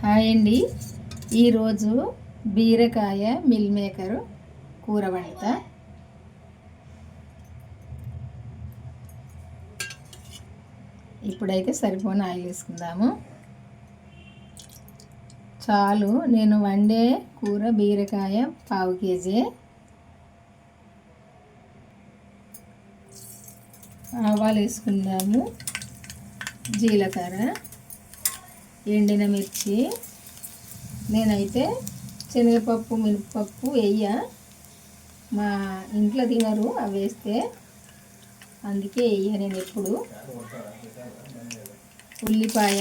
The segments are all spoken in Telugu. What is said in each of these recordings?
హాయ్ అండి ఈరోజు బీరకాయ మిల్ మేకర్ కూర వంట. ఇప్పుడైతే సరిపోని ఆయిల్ వేసుకుందాము. చాలు నేను వండే కూర బీరకాయ పావు కేజీ. ఆవాలు వేసుకుందాము. జీలకర్ర. ఎండిన మిర్చి నేనైతే శనగపప్పు మినపప్పు వేయ మా ఇంట్లో తినరు అవి వేస్తే అందుకే వేయ నేను ఎప్పుడు. ఉల్లిపాయ.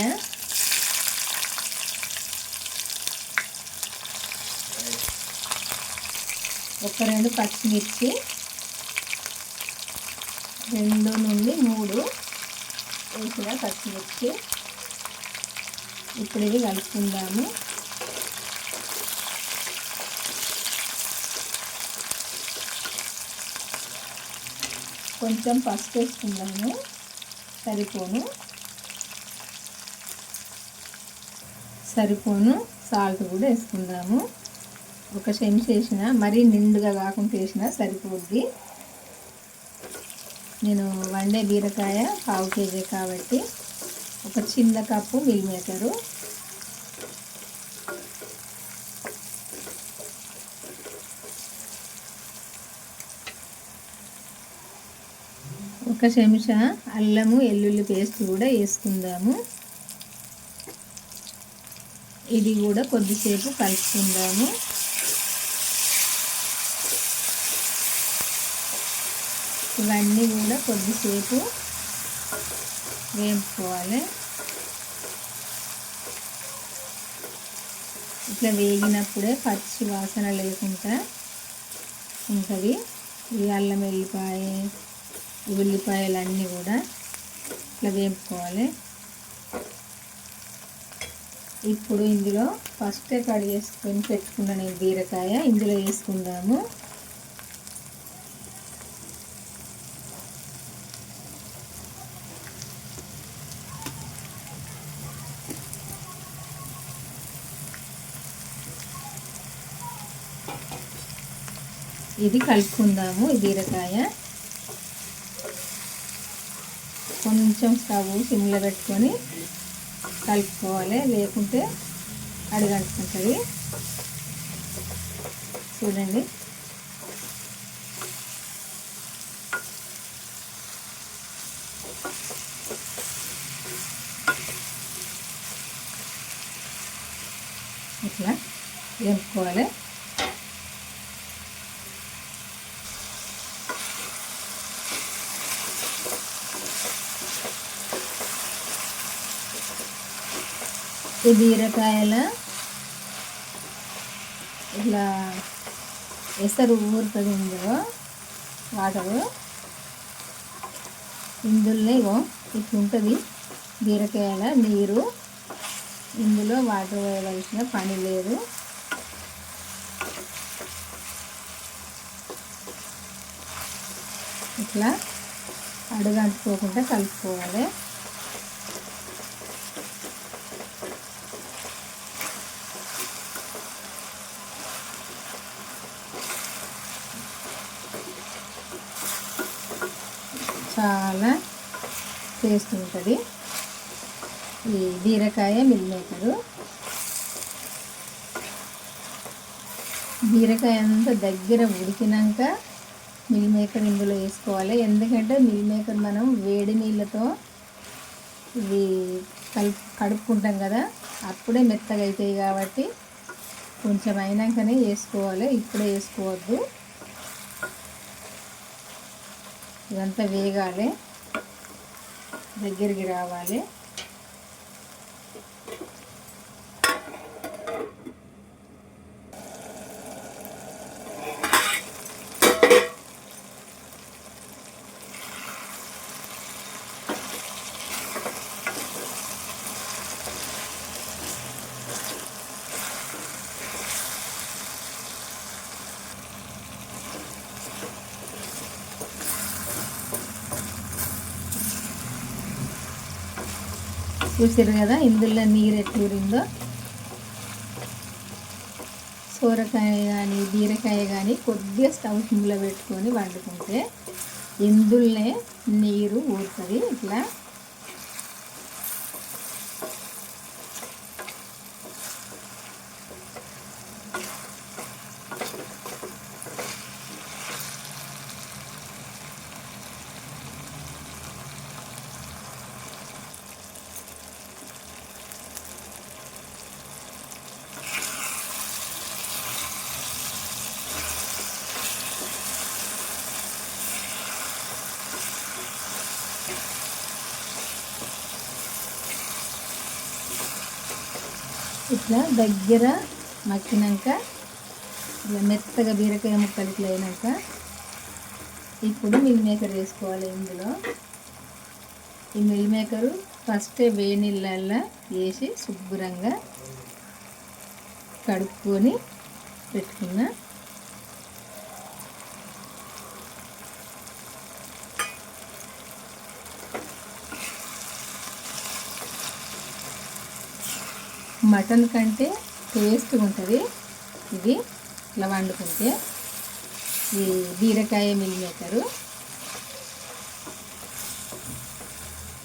ఒక రెండు పచ్చిమిర్చి. రెండు నుండి మూడు వేసిన పచ్చిమిర్చి. ఇప్పుడు ఇవి కలుపుకుందాము. కొంచెం పసుపు వేసుకుందాము. సరిపోను. సరిపోను. సాల్ట్ కూడా వేసుకుందాము. ఒక చెంచా వేసిన మరీ నిండుగా కాకుండా వేసిన సరిపోద్ది. నేను వండే బీరకాయ పావు కేజీ కాబట్టి ఒక చిన్న కప్పు మిల్ మేకరు ఒక చెంచా అల్లము వెల్లుల్లి పేస్ట్ కూడా వేసుకుందాము. ఇది కూడా కొద్దిసేపు కలుపుకుందాము. ఇవన్నీ కూడా కొద్దిసేపు వేపుకోవాలి ఇట్లా వేగినప్పుడే పచ్చి వాసన లేకుండా ఉంటుంది. ఈ అల్లం వెల్లిపాయ ఉల్లిపాయలు అన్నీ కూడా ఇట్లా వేపుకోవాలి. ఇప్పుడు ఇందులో ఫస్టే కడిగేసుకొని పెట్టుకున్న నేను బీరకాయ ఇందులో వేసుకుందాము. ఇది కలుపుకుందాము బీరకాయ. కొంచెం స్టవ్ సిమ్లో పెట్టుకొని కలుపుకోవాలి. లేకుంటే అడిగంటుకుంటుంది చూడండి. ఇట్లా వేపుకోవాలి. ఈ బీరకాయల ఇట్లా ఎసరు ఊరుతుంది ఇందులో వాటరు. ఇందులో ఇగో ఇట్లా ఉంటుంది బీరకాయల నీరు. ఇందులో వాటర్ వేయవలసిన పని లేదు. ఇట్లా అడుగంటుకోకుండా కలుపుకోవాలి చాలా టేస్ట్ ఉంటుంది ఈ బీరకాయ మిల్ మేకరు. బీరకాయ అంతా దగ్గర ఉడికినాక మిల్ మేకర్ ఇందులో వేసుకోవాలి. ఎందుకంటే మిల్ మేకర్ మనం వేడి నీళ్ళతో ఇవి కలుపు కడుక్కుంటాం కదా అప్పుడే మెత్తగా అవుతాయి కాబట్టి కొంచెం అయినాకనే వేసుకోవాలి. ఇప్పుడే వేసుకోవద్దు. ఇదంతా వేగాలి. దగ్గరికి రావాలి చూసారు కదా ఇందులో నీరు ఎట్లూరిందో సోరకాయ కానీ బీరకాయ కానీ కొద్దిగా స్టవ్ కింద పెట్టుకొని వండుకుంటే ఇందులోనే నీరు ఊరుతుంది. ఇట్లా ఇట్లా దగ్గర మక్కినాక ఇట్లా మెత్తగా బీరకాయ ముక్కలు ఇట్లా అయినాక ఇప్పుడు మిల్ మేకర్ వేసుకోవాలి ఇందులో. ఈ మిల్ మేకరు ఫస్ట్ వేడి నీళ్ళల్లో వేసి శుభ్రంగా కడుక్కొని పెట్టుకున్నా మటన్ కంటే టేస్ట్ ఉంటుంది. ఇది ఇట్లా వండుకుంటే ఈ బీరకాయ మిల్ మేకరు.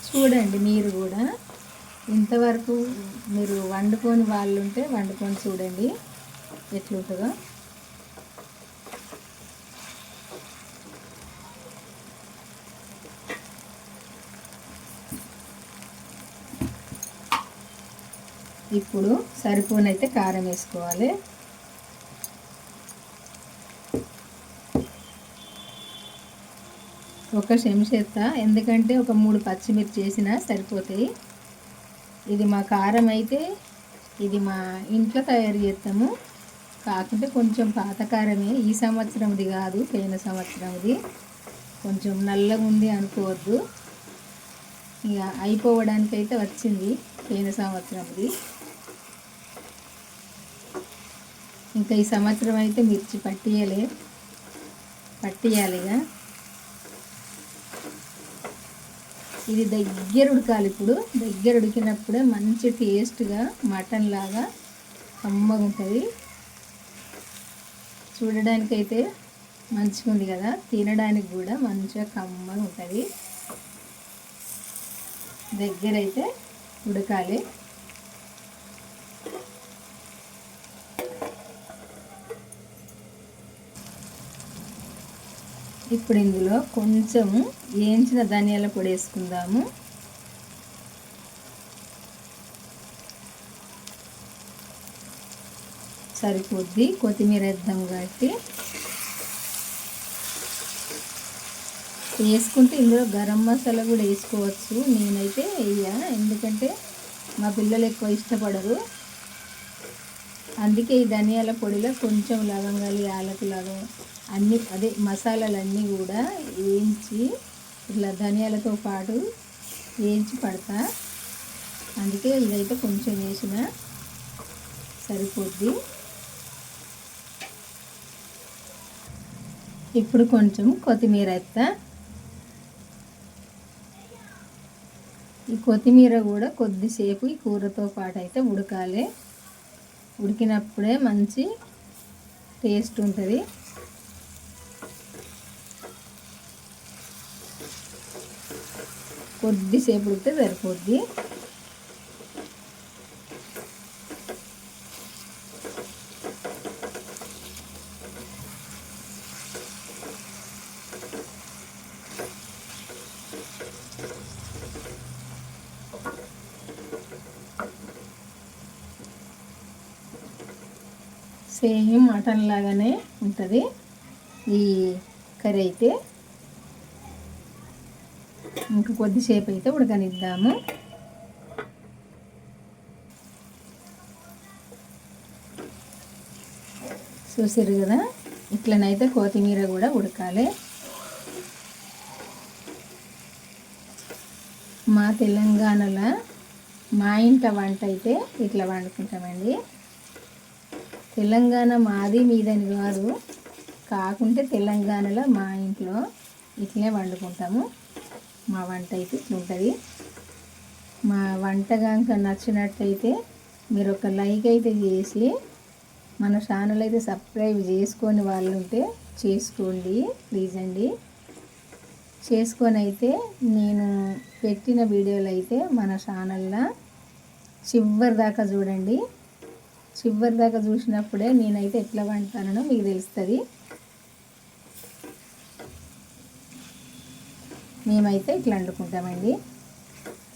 చూడండి మీరు కూడా ఇంతవరకు మీరు వండుకొని వాళ్ళు ఉంటే వండుకొని చూడండి. ఎట్లుంటుందో. ఇప్పుడు సరిపోనైతే కారం వేసుకోవాలి. ఒక చెంచేత్త ఎందుకంటే ఒక మూడు పచ్చిమిర్చి చేసినా సరిపోతాయి. ఇది మా కారం అయితే ఇది మా ఇంట్లో తయారు చేస్తాము. కాకుంటే కొంచెం పాత కారమే ఈ సంవత్సరంది కాదు పోయిన సంవత్సరంది. కొంచెం నల్లగా ఉంది అనుకోవద్దు. ఇక అయిపోవడానికి అయితే వచ్చింది పోయిన సంవత్సరంది. ఇంకా ఈ సంవత్సరం అయితే మిర్చి పట్టియలే. పట్టియాలిగా. ఇది దగ్గర ఉడకాలి ఇప్పుడు. దగ్గర ఉడికినప్పుడే మంచి టేస్ట్గా మటన్ లాగా కమ్మగా ఉంటుంది. చూడడానికైతే మంచిగా ఉంది కదా. తినడానికి కూడా మంచిగా కమ్మగా ఉంటుంది. దగ్గర అయితే ఉడకాలి. ఇప్పుడు ఇందులో కొంచెము వేయించిన ధనియాల పొడి వేసుకుందాము. సరిపోద్ది. కొత్తిమీర వేద్దాం కాబట్టి. వేసుకుంటే ఇందులో గరం మసాలా కూడా వేసుకోవచ్చు. నేనైతే వేయ. ఎందుకంటే మా పిల్లలు ఎక్కువ ఇష్టపడరు. అందుకే ఈ ధనియాల పొడిలో కొంచెం లవంగాలు యాలకులు అన్ని అదే మసాలాలన్నీ కూడా వేయించి ఇట్లా ధనియాలతో పాటు వేయించి పడతా. అందుకే ఇదైతే కొంచెం వేసిన సరిపోద్ది. ఇప్పుడు కొంచెం కొత్తిమీర ఎత్తా ఈ కొత్తిమీర కూడా కొద్దిసేపు ఈ కూరతో పాటు అయితే ఉడకాలి. ఉడికినప్పుడే మంచి టేస్ట్ ఉంటుంది. కొద్దిసేపు ఉడితే సరిపోద్ది. సేమ్ మటన్ లాగానే ఉంటుంది. ఈ కర్రీ అయితే కొద్దిసేపు అయితే ఉడకనిద్దాము. చూసారు కదా? ఇట్లనైతే కొత్తిమీర కూడా ఉడకాలి. మా తెలంగాణలో మా ఇంట వంట అయితే ఇట్లా వండుకుంటామండి. తెలంగాణ మాది మీదని కాదు. కాకుంటే తెలంగాణలో మా ఇంట్లో ఇట్లే వండుకుంటాము. మా వంట అయితే ఇట్లుంటుంది మా వంట కనుక నచ్చినట్టయితే మీరు ఒక లైక్ అయితే చేసి మన ఛానల్ అయితే సబ్స్క్రైబ్ చేసుకొని వాళ్ళు ఉంటే చేసుకోండి ప్లీజ్ అండి. చేసుకొని అయితే నేను పెట్టిన వీడియోలు అయితే మన ఛానల్లో చివరి దాకా చూడండి. చివరి దాకా చూసినప్పుడే నేనైతే ఎట్లా వండుతానో మీకు తెలుస్తుంది. మేమైతే ఇట్లా వండుకుంటామండి.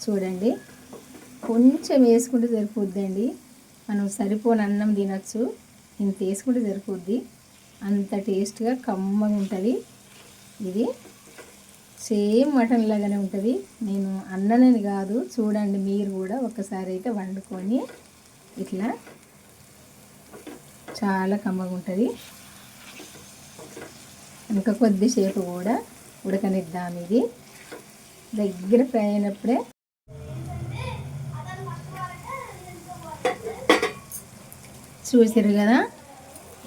చూడండి. కొంచెం వేసుకుంటే సరిపోద్దండి. మనం సరిపోని అన్నం తినచ్చు. ఇంత వేసుకుంటే సరిపోద్ది. అంత టేస్ట్గా కమ్మగా ఉంటుంది. ఇది సేమ్ మటన్ లాగానే ఉంటుంది. నేను అన్ననని కాదు. చూడండి మీరు కూడా ఒకసారి అయితే వండుకొని ఇట్లా చాలా కమ్మగా ఉంటుంది. ఇంకా కొద్దిసేపు కూడా ఉడకనిద్దాం ఇది. దగ్గర ఫ్రై అయినప్పుడే చూసారు కదా?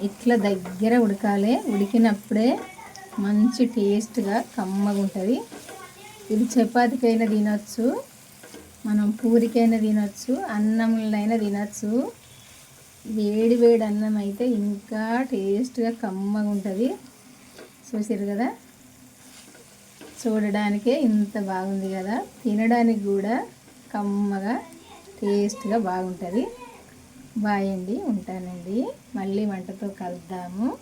ఇట్లా దగ్గర ఉడకాలి. ఉడికినప్పుడే మంచి టేస్ట్గా కమ్మగా ఉంటుంది ఇది చపాతీకైనా తినొచ్చు మనం పూరికైనా తినొచ్చు అన్నంలైనా తినొచ్చు. వేడి వేడి అన్నం అయితే ఇంకా టేస్ట్గా కమ్మగా ఉంటుంది చూసారు కదా? చూడడానికే ఇంత బాగుంది కదా. తినడానికి కూడా కమ్మగా టేస్ట్గా బాగుంటుంది. బాయ్ అండి ఉంటానండి. మళ్ళీ వంటతో కలుద్దాము.